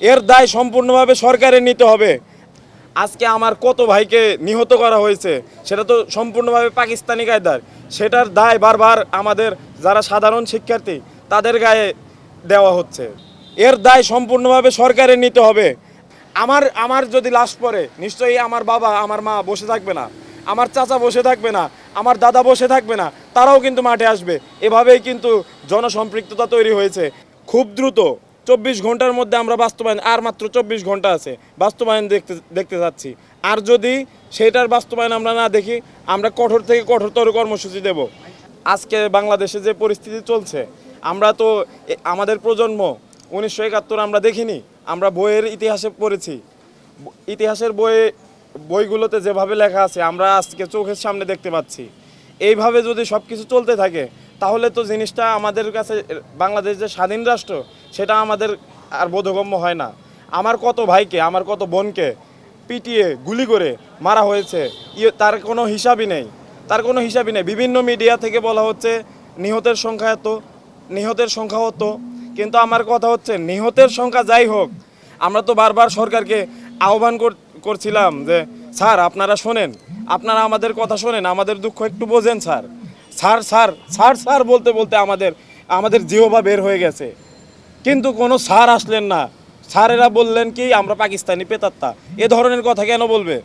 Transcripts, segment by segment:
এর দায় সম্পূর্ণভাবে সরকারের নিতে হবে। আজকে আমার কত ভাইকে নিহত করা হয়েছে, সেটা তো সম্পূর্ণভাবে পাকিস্তানি কায়দার। সেটার দায় বারবার আমাদের যারা সাধারণ শিক্ষার্থী, তাদের গায়ে দেওয়া হচ্ছে। এর দায় সম্পূর্ণভাবে সরকারের নিতে হবে। আমার আমার যদি লাশ পড়ে, নিশ্চয়ই আমার বাবা, আমার মা বসে থাকবে না। আমার চাচা বসে থাকবে না, আমার দাদা বসে থাকবে না, তারাও কিন্তু মাঠে আসবে। এভাবেই কিন্তু জনসম্পৃক্ততা তৈরি হয়েছে। খুব দ্রুত চব্বিশ ঘণ্টার মধ্যে আমরা বাস্তবায়ন, আর মাত্র চব্বিশ ঘণ্টা আছে, বাস্তবায়ন দেখতে দেখতে যাচ্ছি। আর যদি সেটার বাস্তবায়ন আমরা না দেখি, আমরা কঠোর থেকে কঠোরতর কর্মসূচি দেব। আজকে বাংলাদেশে যে পরিস্থিতি চলছে, আমরা তো আমাদের প্রজন্ম উনিশশো একাত্তর আমরা দেখিনি, আমরা বইয়ের ইতিহাসে পড়েছি। ইতিহাসের বইয়ে বইগুলোতে যেভাবে লেখা আছে, আমরা আজকে চোখের সামনে দেখতে পাচ্ছি। এইভাবে যদি সব কিছু চলতে থাকে তাহলে তো জিনিসটা আমাদের কাছে, বাংলাদেশ যে স্বাধীন রাষ্ট্র, সেটা আমাদের আর বোধগম্য হয় না। আমার কত ভাইকে, আমার কত বোনকে পিটিয়ে, গুলি করে মারা হয়েছে ইয়ে তার কোনো হিসাবই নেই। তার কোনো হিসাবই নেই। বিভিন্ন মিডিয়া থেকে বলা হচ্ছে, নিহতের সংখ্যা এত, নিহতের সংখ্যা হতো কিন্তু আমার কথা হচ্ছে, নিহতের সংখ্যা যাই হোক, আমরা তো বারবার সরকারকে আহ্বান কর- করছিলাম যে, স্যার, আপনারা শোনেন। আপনারা আমাদের কথা শোনেন। আমাদের দুঃখ একটু বোঝেন, sir. Sir sir sir sir বলতে বলতে আমাদের আমাদের জিহবা বের হয়ে গেছে। কিন্তু কোনো স্যার আসলেন না। স্যারেরা বললেন কি, আমরা পাকিস্তানি পেতাত্তা এ ধরনের কথা কেন বলবে?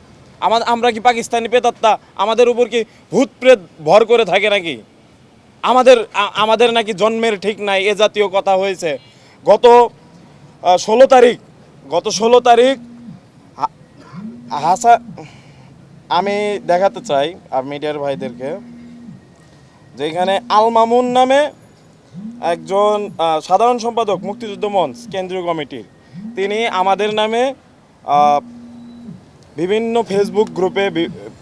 আমাদের আমরা কি পাকিস্তানি পেতাত্তা আমাদের উপর কি ভূত প্রেত ভর করে থাকে নাকি? আমাদের আমাদের নাকি জন্মের ঠিক নাই, এ জাতীয় কথা হয়েছে। গত ষোলো তারিখ, গত ষোলো তারিখ হাসা, আমি দেখাতে চাই আর মিডিয়ার ভাইদেরকে। যেখানে আল মামুন নামে একজন সাধারণ সম্পাদক, মুক্তিযুদ্ধ মঞ্চ, কেন্দ্রীয় কমিটির। তিনি আমাদের নামে বিভিন্ন ফেসবুক গ্রুপে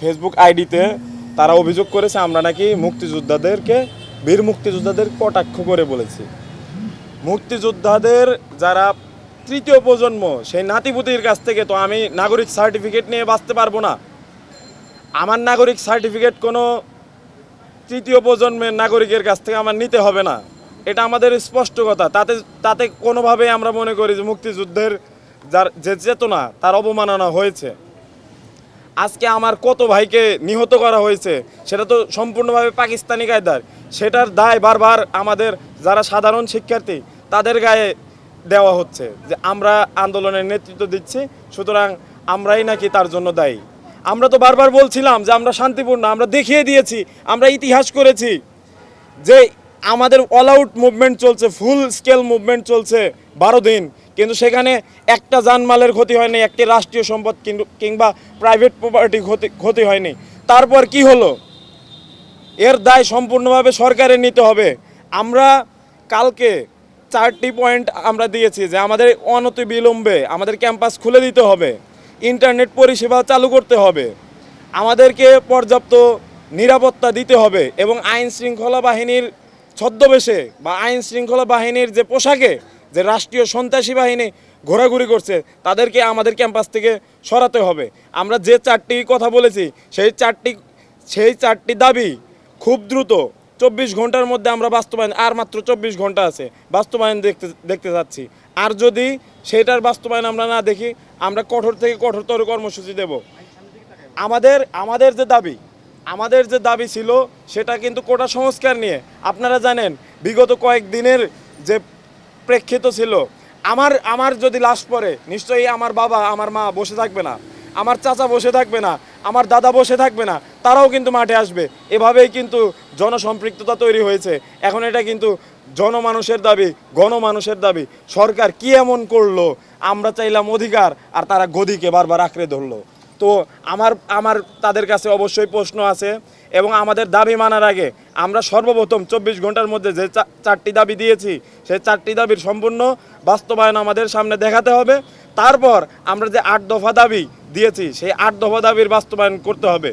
ফেসবুক আইডিতে তারা অভিযোগ করেছে, আমরা নাকি মুক্তিযোদ্ধাদেরকে, বীর মুক্তিযোদ্ধাদের কটাক্ষ করে বলেছি। মুক্তিযোদ্ধাদের যারা তৃতীয় প্রজন্ম, সেই নাতিপুতির কাছ থেকে তো আমি নাগরিক সার্টিফিকেট নিয়ে বাঁচতে পারব না। আমার নাগরিক সার্টিফিকেট কোনো তৃতীয় প্রজন্মের নাগরিকের কাছ থেকে আমার নিতে হবে না। এটা আমাদের স্পষ্ট কথা। তাতে তাতে কোনোভাবেই আমরা মনে করি যে মুক্তিযুদ্ধের যার যে চেতনা, তার অবমাননা হয়েছে। আজকে আমার কত ভাইকে নিহত করা হয়েছে, সেটা তো সম্পূর্ণভাবে পাকিস্তানি কায়দার। সেটার দায় বারবার আমাদের যারা সাধারণ শিক্ষার্থী, তাদের গায়ে দেওয়া হচ্ছে যে আমরা আন্দোলনের নেতৃত্ব দিচ্ছি, সুতরাং আমরাই নাকি তার জন্য দায়ী। আমরা তো বারবার বলছিলাম যে আমরা শান্তিপূর্ণ, আমরা দেখিয়ে দিয়েছি, আমরা ইতিহাস করেছি যে আমাদের অল আউট মুভমেন্ট চলছে ফুল স্কেল মুভমেন্ট চলছে বারো দিন। কিন্তু সেখানে একটা জানমালের ক্ষতি হয়নি, একটি রাষ্ট্রীয় সম্পদ কিংবা প্রাইভেট প্রপার্টি ক্ষতি ক্ষতি হয়নি। তারপর কি হলো? এর দায় সম্পূর্ণভাবে সরকারের নিতে হবে। আমরা কালকে চারটি পয়েন্ট আমরা দিয়েছি যে আমাদের অনতি বিলম্বে আমাদের ক্যাম্পাস খুলে দিতে হবে। ইন্টারনেট পরিষেবা চালু করতে হবে। আমাদেরকে পর্যাপ্ত নিরাপত্তা দিতে হবে এবং আইন শৃঙ্খলা বাহিনীর ছদ্মবেশে বা আইন শৃঙ্খলা বাহিনীর যে পোশাকে যে রাষ্ট্রীয় সন্ত্রাসী বাহিনী ঘোরাঘুরি করছে, তাদেরকে আমাদের ক্যাম্পাস থেকে সরাতে হবে। আমরা যে চারটি কথা বলেছি, সেই চারটি সেই চারটি দাবি খুব দ্রুত চব্বিশ ঘণ্টার মধ্যে আমরা বাস্তবায়ন, আর মাত্র চব্বিশ ঘণ্টা আছে, বাস্তবায়ন দেখতে দেখতে যাচ্ছি। আর যদি সেটার বাস্তবায়ন আমরা না দেখি আমরা কঠোর থেকে কঠোরতর কর্মসূচি দেব। আমাদের আমাদের যে দাবি, আমাদের যে দাবি ছিল, সেটা কিন্তু কোটা সংস্কার নিয়ে। আপনারা জানেন, বিগত কয়েক দিনের যে প্রেক্ষিত ছিল, আমার আমার যদি লাশ পরে নিশ্চয়ই আমার বাবা, আমার মা বসে থাকবে না। আমার চাচা বসে থাকবে না, আমার দাদা বসে থাকবে না, তারাও কিন্তু মাঠে আসবে। এভাবেই কিন্তু জনসম্পৃক্ততা তৈরি হয়েছে। এখন এটা কিন্তু জনমানুষের দাবি, গণমানুষের দাবি। সরকার কি এমন করল? আমরা চাইলাম অধিকার, আর তারা গদিকে বারবার আঁকড়ে ধরলো। তো আমার আমার, তাদের কাছে অবশ্যই প্রশ্ন আছে, এবং আমাদের দাবি মানার আগে আমরা সর্বপ্রথম চব্বিশ ঘণ্টার মধ্যে যে চারটি দাবি দিয়েছি, সেই চারটি দাবির সম্পূর্ণ বাস্তবায়ন আমাদের সামনে দেখাতে হবে। তারপর আমরা যে আট দফা দাবি দিয়েছি, সেই আট দফা দাবির বাস্তবায়ন করতে হবে।